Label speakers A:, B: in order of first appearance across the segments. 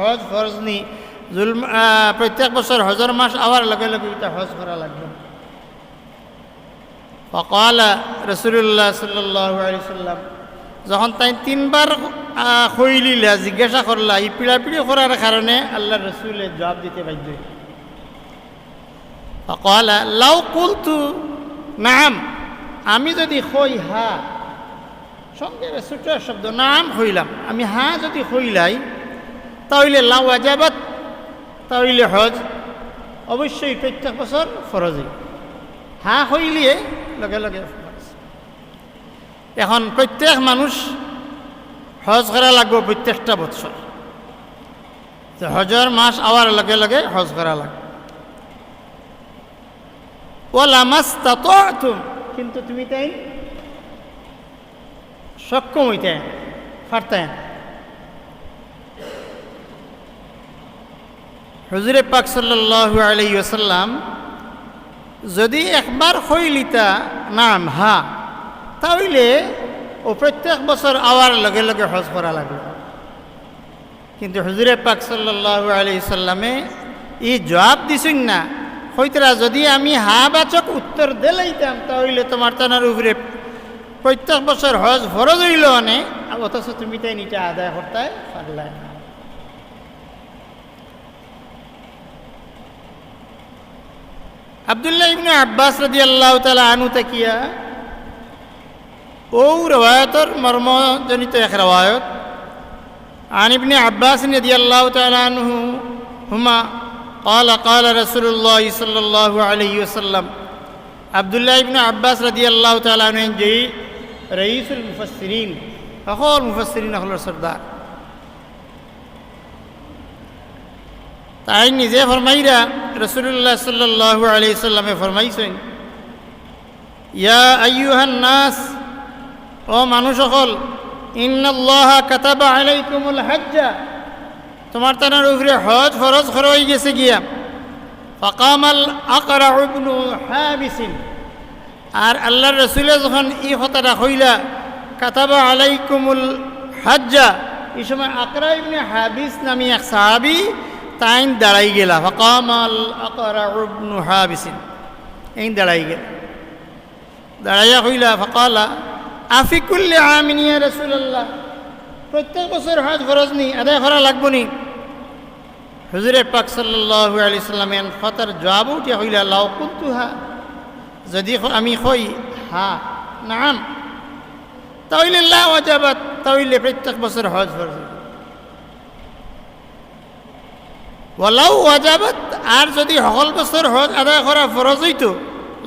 A: হজ ফরজ নি জুল প্রত্যেক বছর হজর মাস আওয়ার লগে লগে এটা হজ করা লাগবে ফকাল রসুল্লাহ সাল্লাহ সাল্লাম, যখন তাই তিনবার খইলিলা জিজ্ঞাসা করলা এই পিড়াপিড়ি করার কারণে আল্লাহ রসুলে জবাব দিতে বাধ্য। ফকাল লাউ কুলতু, নাম, আমি যদি খই হা, সঙ্গে ছোট শব্দ, নাম হইলাম আমি হা যদি হইলাই তাহলে লাউ আজাবাত, তাহলে হজ, অবশ্যই প্রত্যেক বছর ফরজই। হা হইলিয়ে লগে লগে এখন প্রত্যেক মানুষ হজ করা লাগবে প্রত্যেকটা বছর। হজর মাস আওয়ার লগে লগে হজ করা লাগবে। ওলা মাস তুম কিন্তু তুমি তাই সক্ষম হইতে পারতেন হজুরে পাক সাল্লাহ আলাই ওসাল্লাম যদি একবার হইলিতা নাম হা, তাহলে ও প্রত্যেক বছর আওয়ার লগে লগে হজ করা লাগবে কিন্তু হজুরে পাক সাল্লাহ আলি সাল্লামে ই জবাব দিছুন না হইতরা যদি আমি হা বাচক উত্তর দিলাইতাম, তাহলে তোমার তানার উপরে প্রত্যেক বছর হজ ফরজ হইল অনে, অথচ তুমি তাই নিটা আদায় করতে পারলে না। আবদুল্লাহ ইবনে আব্বাস রাদি আল্লাহ তালা আনু তাকিয়া ও রওয়ায়তর মর্মজনিত এক রওয়ায়ত عن ابن عباس رضي الله تعالى عنه هما قال قال رسول الله صلى الله عليه وسلم عبد الله بن عباس رضي الله تعالى عنه جي رئيس المفسرين أخو المفسرين أخو السردار তাই নিজে ফরমাইরা রসুল্লাহ সাল্লাহ আলি সাল্লামে ফরমাইছেন, ইয়া আইয়ুহান নাস, ও মানুষ সকল ইন্নাল্লাহ কাতাবা আলাইকুমুল হজ্জা, তোমার তানার উপরে হজ ফরজ খর হয়ে গেছে গিয়া, ফকামাল আকরা ইবনু হাবিসিন, আর আল্লাহর রসুলে যখন ই কথাটা হইলা, কাতাবা আলাইকুমুল হজ্জা, এই সময় আকরা ইবনে হাবিস নামি এক সাহাবি তাইন দাঁড়াই গেলা। ফকামাল আকরা ইবনু হাবিসিন। এই দাঁড়াই গেল। দাঁড়াইয়া হইলা ফকালা আফিকুল্লি আমিনিয়া রসুল্লাহ প্রত্যেক বছর হজ ফরজ নি আদায় করা লাগবো নি? হুজুরে পাক সাল্লাহ আলি সাল্লামেন ফতার জবাব উঠিয়া হইলা লাউ কুন্তু হা যদি আমি কই, হা, নাম তাহলে লা ওয়াজাবাত তাহলে প্রত্যেক বছর হজ ফরজ ওয়ালাউ ওয়াজাবাত, আর যদি সকল বছর হজ আদায় করা ফরজ হইতো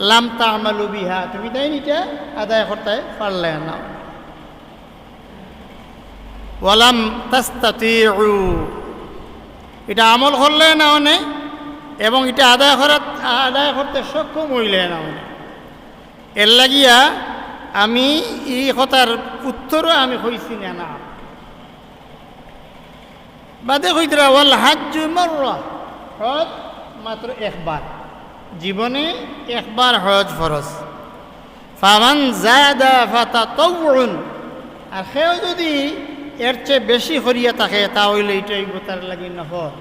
A: লাম তামালু বিহা, তুমি তাই নিটা আদায় করতে পারলে না ওয়ালাম তাস্তাতিউ এটা আমল করলে না অনে এবং এটা আদায় করার আদায় করতে সক্ষম হইলে না অনে এর লাগিয়া, আমি এই কথার উত্তরও আমি হইছি না না? বাদে হইতরা ওয়াল হাজ হজ মাত্র একবার। জীবনে একবার হজ ফরজ। ফামান জাদা ফাতা তৌন আর সেও যদি এর চেয়ে বেশি করিয়া থাকে, তাহলে এটাই গোতার লাগি নফর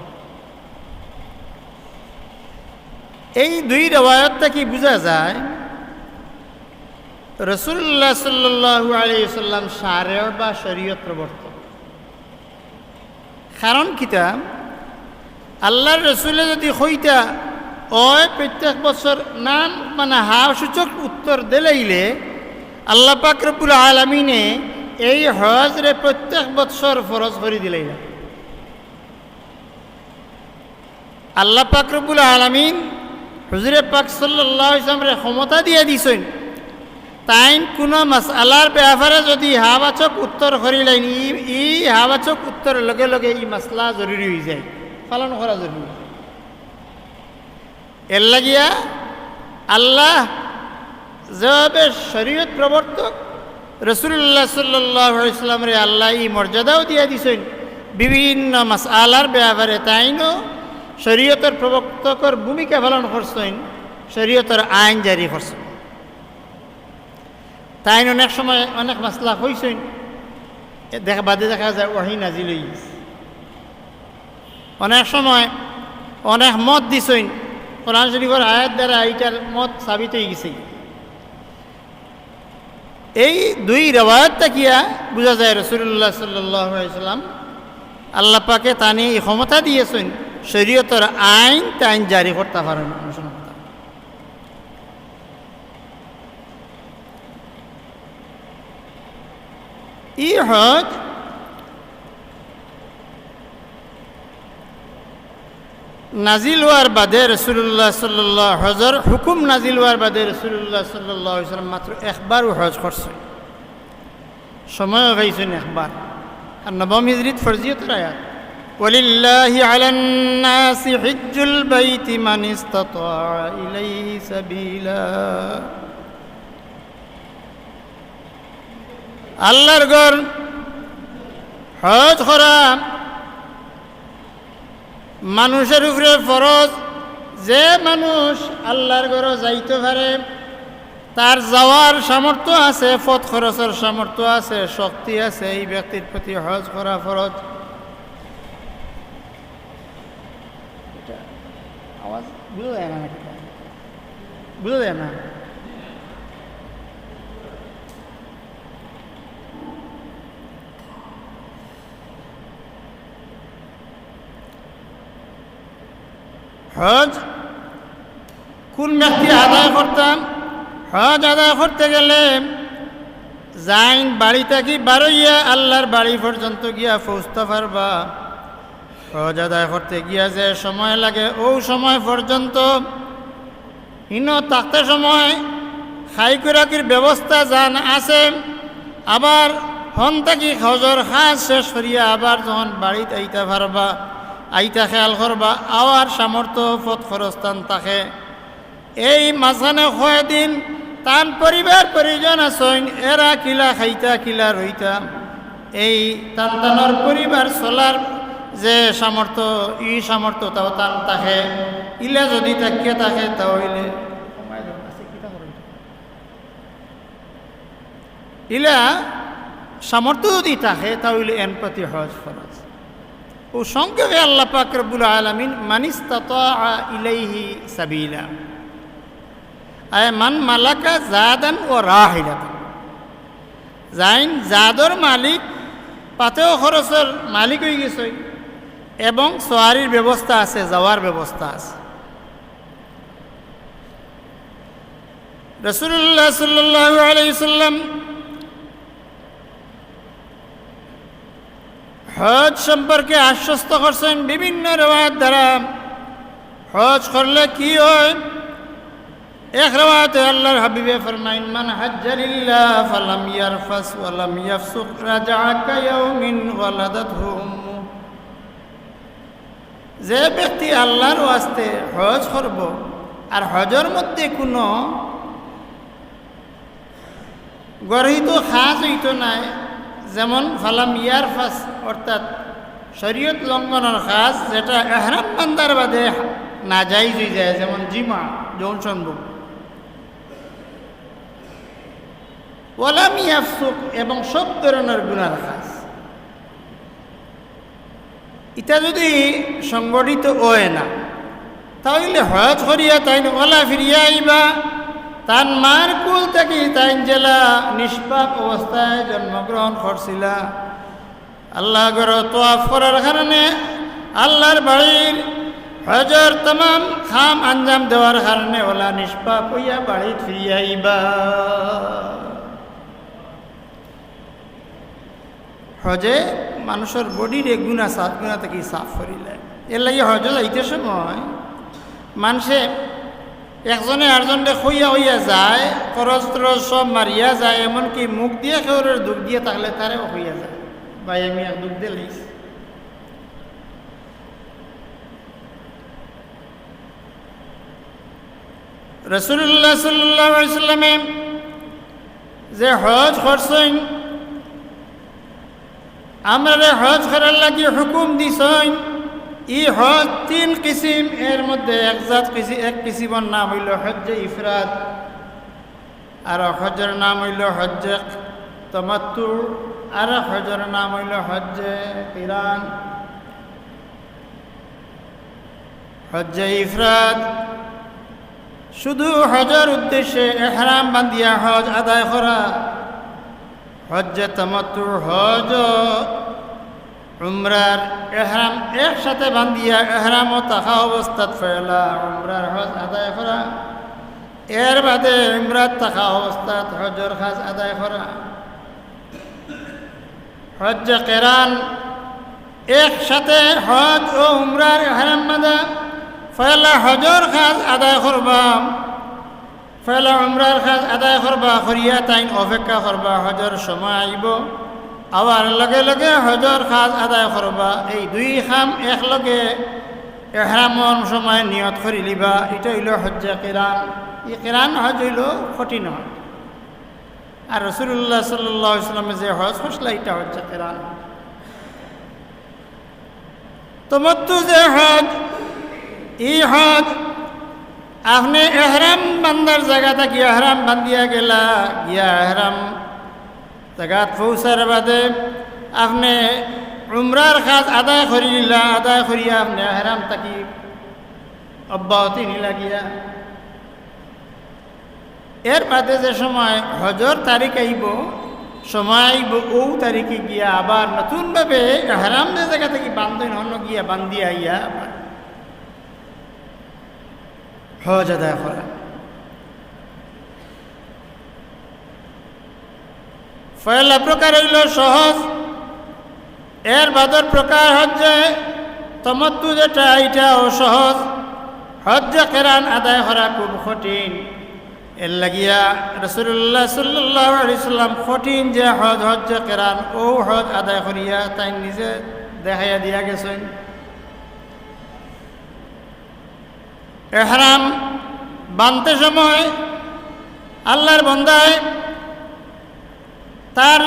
A: এই দুই রেওয়ায়তটা কি বোঝা যায়, রসুল্লাহ সাল্লু আলী সাল্লাম সারের বা শরীয়ত প্রবর্তন কারণ কিতা? আল্লাহর রসুলে যদি হইতা, ওই প্রত্যেক বছর নাম মানে হা সূচক উত্তর দিলাইলে, আল্লাহ পাক রব্বুল আলমিনে এই হজরে প্রত্যেক বৎসর ফরজ করে দিলাই আল্লাহ পাক রব্বুল আলমিন হুজুরে পাক সাল্লাহ ইসলামরে ক্ষমতা দিয়ে দিছেন। তাইন কোনো আল্লাহর ব্যাপারে যদি হাবাচক উত্তর করিলেন ই ই হাবাচক উত্তরের লগে লগে ই মাসলা জরুরি হয়ে যায়। পালন করা জরুরি এর লাগিয়া আল্লাহ যেভাবে শরীয়ত প্রবর্তক রসুল্লাহ সাল্লাহ আল্লাহ ই মর্যাদাও দিয়া দিছেন। বিভিন্ন মাস আলার ব্যাপারে তাইনও শরীয়তের প্রবর্তকর ভূমিকা পালন করছেন শরীয়তের আইন জারি করছেন তাই অনেক সময় অনেক মাসলা হয়েছেন দেখা বাদে দেখা যায় ওয়াহি নাজিল অনেক সময় অনেক মত দিছইন কোরআন শরীফের আয়াত দ্বারা এইটার মত সাবিত হয়ে গেছে। এই দুই রেওয়ায়ত তাকিয়া বোঝা যায় রসুল্লাহ সাল্লাম আল্লাহ পাকে তানি ক্ষমতা দিয়েছেন। শরীয়তর আইন তাইন জারি করতে পারেন। অনুসরণ করতে পারেন। ই হজ নাজিল হওয়ার বাদে রসুল্লাহ সাল্লাহ হজর হুকুম নাজিল হওয়ার বাদে রসুল্লাহ সাল্লাহ সাল্লাম মাত্র একবারও হজ করছে সময় হয়েছেন একবার আর নবম হিজরিত ফরজিয়ত আয়াত ولله على الناس حج البيت من استطاع إليه سبيلا আল্লাহর গর হজ করা মানুষের উপরে ফরজ, যে মানুষ আল্লাহর ঘরে যাইতে পারে, তার যাওয়ার সামর্থ্য আছে, পথ খরচের সামর্থ্য আছে, শক্তি আছে, এই ব্যক্তির প্রতি হজ করা ফরজ। আওয়াজ না না? হজ? কোন ব্যক্তি আদায় করতাম হজ আদায় করতে গেলে যাইন বাড়ি থাকি বারইয়া আল্লাহর বাড়ি পর্যন্ত গিয়া পৌঁছতে পারবা? হজ আদায় করতে গিয়া যে সময় লাগে, ও সময় পর্যন্ত হিন থাকতে সময় খাই কুরাকির ব্যবস্থা জান আছে। আবার হন থাকি হজর খাস শেষ করিয়া আবার যখন বাড়িতে আইতে পারবা আইতা খেয়াল করবা, আওয়ার সামর্থ্য পথ খরস্থান থাকে। এই মাঝখানে দিন, তান পরিবার পরিজন আসইন এরা কিলা খাইতা, কিলা রইতা। এই তান তানোর পরিবার চলার যে সামর্থ্য, ই সামর্থ্য তাও তান থাকে। ইলা যদি থাকিয়ে থাকে, তাহলে ইলা সামর্থ্য যদি থাকে এন প্রতি হজ ফরজ। ও সংক্ষেপে আল্লাহ পাক রব্বুল আলমিন মানিস্তাতা ইলাইহি সাবিলা আয়, মান মালাকা জাদান ও রাহিলাতান যাইন জাদর মালিক, পাতেও খরচের মালিক হয়ে গেছে এবং সোয়ারির ব্যবস্থা আছে, যাওয়ার ব্যবস্থা আছে। রসুল্লাহ সাল্লাহ আলাইসাল্লাম হজ সম্পর্কে আশ্বস্ত করছেন বিভিন্ন রেওয়ায়ত দ্বারা। হজ করলে কি হয়? এক রেওয়ায়তে আল্লাহর হাবিবে ফরমাইন, মান হাজ্জালিল্লাহ ফালাম ইয়ারফাস ওয়ালাম ইয়াফসুক রাজা কায়াউমিন ওয়ালাদাতহু যে ব্যক্তি আল্লাহর ওয়াস্তে হজ করব, আর হজের মধ্যে কোনো গর্হিত খাস হইতো নাই যেমন ফালাম ইয়ার ফাস, অর্থাৎ শরীয়ত লঙ্ঘনের খাস যেটা এহরাম বান্দার বাদে না যাই যায়, যেমন জিমা যৌন সম্ভব ওলাম এবং সব ধরনের গুণার খাস এটা যদি সংগঠিত হয় না, তাহলে হজ করিয়া তাই ওলা ফিরিয়া আইবা তার মার কুল থেকে তাইন জেলা নিষ্পাপ অবস্থায় জন্মগ্রহণ করছিলা। আল্লাহ গর তোয়াফ করার কারণে আল্লাহর বাড়ির হজর তমাম খাম আঞ্জাম দেওয়ার কারণে ওলা নিষ্পাপ হইয়া বাড়ি ফিরিয়া আইবা। হজে মানুষের বডির গুণা সাত গুণা থেকে সাফ করিলে। এর লাগে হজ যাইতে সময় মানুষে একজনে আরেকজনকে হইয়া হইয়া যায় খরচ টরচ সব মারিয়া যায়, এমনকি মুখ দিয়ে কেউরের দুঃখ দিয়ে থাকলে তারেও হইয়া যায়। ভাই, আমি এক দুঃখ দিয়ে লিস রসুল্লাহ সাল্লামে যে হজ করছেন, আমরা হজ করার লাগে হুকুম দিছেন ই তিন কিসিম, এর মধ্যে এক জাত কিসি এক কিসিমের নাম হইল হজ্জে ইফরাদ আর হজের নাম হইল হজ্জে তমাত্তু। আর হজের নাম হইল হজ্জে ইরান। হজ্জে ইফরাদ শুধু হজের উদ্দেশ্যে এহরাম বান্দিয়া হজ আদায় করা। হজ্জে তমাত্তু হজ উমরার এহরাম একসাথে বান্দিয়া এহরামও তাহা অবস্থাত ফেলা। উমরার হজ আদায় করা। এর বাদে উমরাত থাকা অবস্থাত হজর খাজ আদায় করা। হজ কেরান একসাথে হজ ও উমরার এহরাম বাঁধা। ফয়লা হজর খাজ আদায় করবা। ফয়লা উমরার খাজ আদায় করবা করিয়া তাইন অপেক্ষা করবা, হজর সময় আইব। আবার লগে লগে হজর খাজ আদায় করবা। এই দুই খাম একলগে এহরামর সময় নিয়ত করি লিবা। এটা হইল হজ্জা কেরান। এই কেরান হজ হইল কঠিন হজ। আর রসুল্লাহ সাল্লাহ ইসলামে যে হজ হসলা এটা হজ্জা কেরান। তোমাত্তু যে হজ ই হজ, আপনি এহরাম বান্দার জায়গা থাকি এহরাম বান্দিয়া গেলা, গিয়া এহরাম জায়গাত পৌঁছার বাদে আপনি উমরার কাজ আদায় করি নিলা, আদায় করিয়া আপনি এহরাম থাকি অব্যাহতি নিলা গিয়া এর বাদে যে সময় হজর তারিখ আইব সময় আইব ও তারিখে গিয়া আবার নতুনভাবে এহরাম যে জায়গা থেকে বান্ধন হন গিয়া, বান্ধি আইয়া হজ আদায় করা পয়লা প্রকার হইল সহজ। এর বাদর প্রকার হচ্ছে, তমত্তু যেটা এইটাও সহজ। হজ কেরান আদায় করা খুব কঠিন। এর লাগিয়া রসুল্লাহ সাল্লাহ সাল্লাম কঠিন যে হজ হজ কেরান ও হজ আদায় করিয়া তাই নিজে দেখাইয়া দিয়া গেছেন। এহরাম বানতে সময় আল্লাহর বন্দায় তার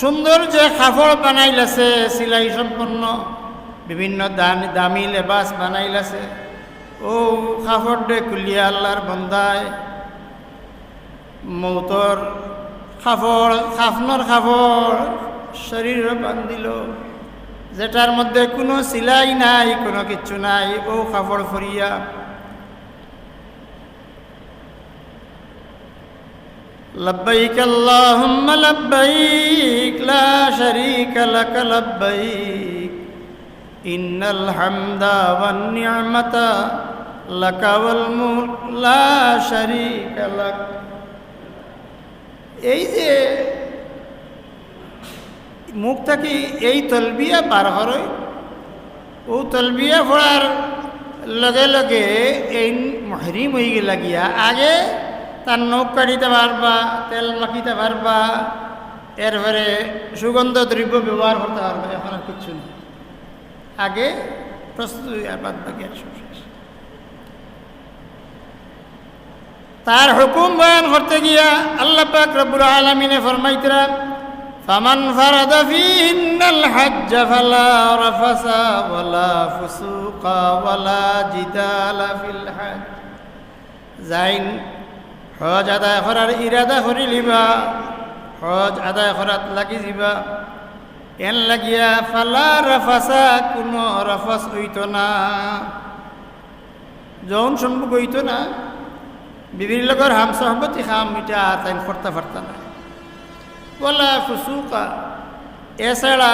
A: সুন্দর যে কাপড় বানাইলাছে, সিলাই সম্পন্ন বিভিন্ন দান দামি লেবাস বানাইলাছে। ও কাপড় দে কুলিয়া আল্লাহর বন্দায়। মৌতর কাপড় খাফনর কাপড় শরীরে বান্ধিল। যেটার মধ্যে কোনো সিলাই নাই, কোনো কিছু নাই, ও কাপড় ফরিয়া لبيك اللهم لبيك لا شريك لك لبيك إن الحمد والنعمة لك والملك لا شريك لك এই যে মুখ থাকি এই তলবিয়া পার হরই ও তলবিয়া পড়ার লগে লগে এই মহরিম হয়ে গেলা গিয়া আগে তার নখ কাটিতে পারবা, তেল মাখিতে পারবা, এরপরে সুগন্ধ দ্রব্য ব্যবহার করতে পারবা, এখন আর কিচ্ছু নেই। আগে প্রস্তুতি আর বাদ বাকি আর সব শেষ। তার হুকুম বয়ান করতে গিয়া আল্লাহ পাক রব্বুল আলমিনে ফরমাইতরা, ফামান ফারাদা ফিহিন্নাল হজ্জ ফালা রাফাসা ওয়ালা ফুসুকা ওয়ালা জিদালা ফিল হজ যাইন হজ আদায় করার ইরাদা করি লিবা, হজ আদায় করাত লাগি যাবা এন লাগিয়া ফালা রাফাসা, কোনো রাফাস হইত না। যৌন সম্মুখ হইত না। বিভিন্ন লোকের হাম সহবতী খাম এটা তাই ফরতা ফরতা না বলা ফুসুকা এছাড়া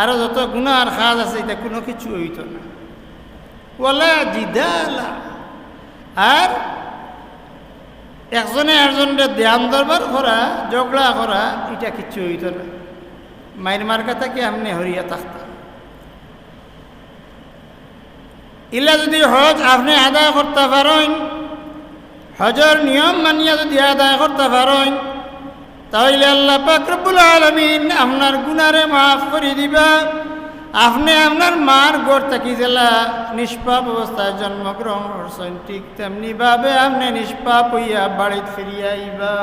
A: আরও যত গুণার খাজ আছে এটা কোনো কিছু হইত না। বলা জিদালা আর একজনে একজনের ধ্যান দরবার করা, ঝগড়া করা, এটা কিচ্ছু হইত না। মায়ের মার কাতাকে আমনে হরিয়া থাকতাম ইলা যদি হজ আপনি আদায় করতে পারেন, হজর নিয়ম মানিয়া যদি আদায় করতে পারেন, তাহলে আল্লাহ পাকরবুল আলমিন আপনার গুনারে মাফ করে দিবা আপনি আপনার মার গোর থাকি জেলা নিষ্পাপ অবস্থায় জন্মগ্রহণ করছেন, ঠিক তেমনি ভাবে আপনি নিষ্পাপ হইয়া বাড়িতে ফিরিয়া আইবা।